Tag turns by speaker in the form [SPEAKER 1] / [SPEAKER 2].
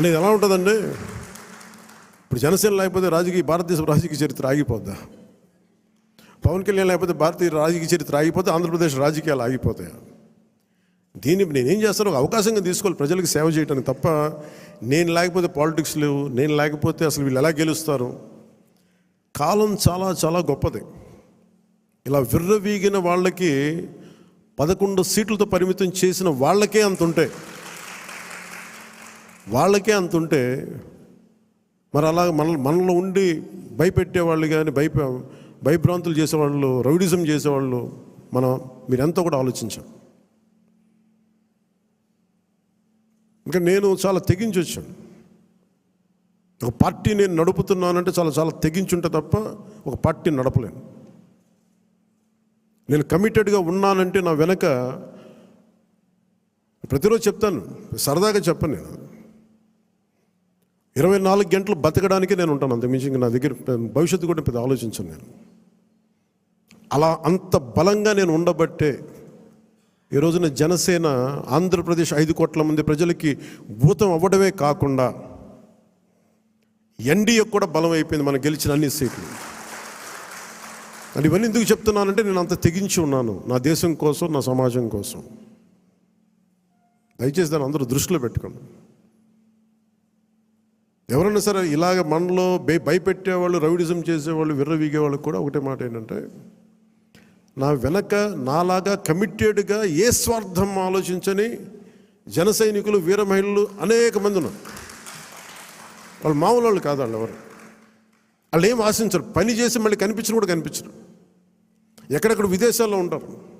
[SPEAKER 1] అనేది ఎలా ఉంటుందండి ఇప్పుడు జనసేన లేకపోతే రాజకీయ భారతదేశం రాజకీయ చరిత్ర ఆగిపోద్దా? పవన్ కళ్యాణ్ లేకపోతే భారతీయ రాజకీయ చరిత్ర ఆగిపోతే ఆంధ్రప్రదేశ్ రాజకీయాలు ఆగిపోతాయి? దీన్ని నేనేం చేస్తాను ఒక అవకాశంగా తీసుకోవాలి ప్రజలకు సేవ చేయడానికి తప్ప నేను లేకపోతే పాలిటిక్స్ లేవు నేను లేకపోతే అసలు వీళ్ళు ఎలా గెలుస్తారు? కాలం చాలా చాలా గొప్పది. ఇలా విర్రవీగిన వాళ్ళకి పదకొండు సీట్లతో పరిమితం చేసిన వాళ్ళకే అంత ఉంటాయి. వాళ్ళకే అంత ఉంటే మరి అలా మన మనలో ఉండి భయపెట్టేవాళ్ళు కానీ భయప భయభ్రాంతులు చేసేవాళ్ళు రౌడిజం చేసేవాళ్ళు మనం మీరెంతో కూడా ఆలోచించాం. ఇంకా నేను చాలా తెగించి వచ్చాను. ఒక పార్టీ నేను నడుపుతున్నానంటే చాలా చాలా తెగించుంటే తప్ప ఒక పార్టీ నడపలేను. నేను కమిటెడ్గా ఉన్నానంటే నా వెనక ప్రతిరోజు చెప్తాను సరదాగా చెప్పను నేను. ఇరవై నాలుగు గంటలు బతకడానికి నేను ఉంటాను అంతకుమించి ఇంకా నా దగ్గర భవిష్యత్తు కూడా పెద్ద ఆలోచించను నేను. అలా అంత బలంగా నేను ఉండబట్టే ఈ రోజున జనసేన ఆంధ్రప్రదేశ్ ఐదు కోట్ల మంది ప్రజలకి భూతం అవ్వడమే కాకుండా ఎన్డీఏ కూడా బలం అయిపోయింది మనం గెలిచిన అన్ని సీట్లు. అంటే ఇవన్నీ ఎందుకు చెప్తున్నానంటే నేను అంత తెగించి ఉన్నాను. నా దేశం కోసం నా సమాజం కోసం. దయచేసి దాన్ని అందరూ దృష్టిలో పెట్టుకోండి. ఎవరైనా సరే ఇలాగ మనలో భయ భయపెట్టేవాళ్ళు రౌడిజం చేసేవాళ్ళు విర్రవీగేవాళ్ళు కూడా ఒకటే మాట ఏంటంటే నా వెనక నాలాగా కమిటెడ్గా ఏ స్వార్థం ఆలోచించని జన సైనికులు వీర మహిళలు అనేక మంది ఉన్నారు. వాళ్ళు మామూలు వాళ్ళు కాదు వాళ్ళు ఎవరు. వాళ్ళు ఏం ఆశించరు. పని చేసి మళ్ళీ కనిపించరు కూడా కనిపించరు. ఎక్కడెక్కడ విదేశాల్లో ఉంటారు.